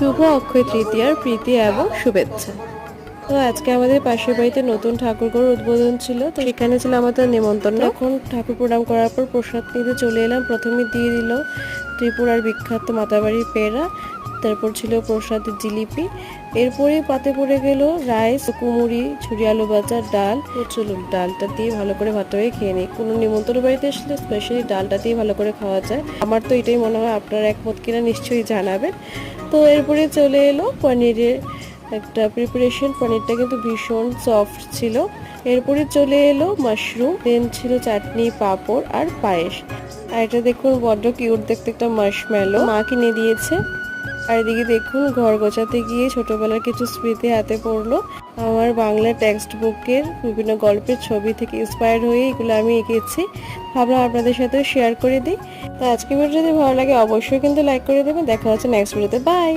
শুভ অক্ষয় তৃতীয়ার প্রীতি এবং শুভেচ্ছা। তো আজকে আমাদের পাশের বাড়িতে নতুন ঠাকুরঘর উদ্বোধন ছিল, তো সেখানে ছিল আমাদের নিমন্ত্রণ। এখন ঠাকুর প্রণাম করার পর প্রসাদ নিতে চলে এলাম, প্রথমে দিয়ে দিল ত্রিপুরার বিখ্যাত মাতাবাড়ির পেড়া তারপর ছিল প্রসাদের জিলিপি, এরপরে পাতে পড়ে গেল রাইস কুমুরি ঝুরি আলু ভাজা, ডাল। চলুন, ডালটা দিয়ে ভালো করে ভাত হয়ে খেয়ে নিই। কোনো নিমন্ত্রণ বাড়িতে আসলে স্পেশালি ডালটা দিয়ে ভালো করে খাওয়া যায়। আমার তো এটাই মনে হয়, আপনার একমত কিনা নিশ্চয়ই জানাবেন। তো এরপরে চলে এলো পনিরের একটা প্রিপারেশন পনিরটা কিন্তু ভীষণ সফট ছিল। এরপরে চলে এলো মাশরুম দেন ছিল চাটনি, পাঁপড় আর পায়েস। আর এটা দেখুন বড্ড কিউট দেখতে একটা মাশমেলো মা কিনে দিয়েছে। আর এদিকে দেখুন ঘর গোছাতে গিয়ে ছোটবেলার কিছু স্মৃতি হাতে পড়ল। আমার বাংলা টেক্সট বুকের বিভিন্ন গল্পের ছবি থেকে ইন্সপায়ার হয়ে এগুলো আমি এঁকেছি। ভাবলাম আপনাদের সাথে শেয়ার করে দিই। তো আজকে ভিডিও যদি ভালো লাগে, অবশ্যই কিন্তু লাইক করে দেবেন। দেখা হচ্ছে নেক্সট ভিডিওতে বাই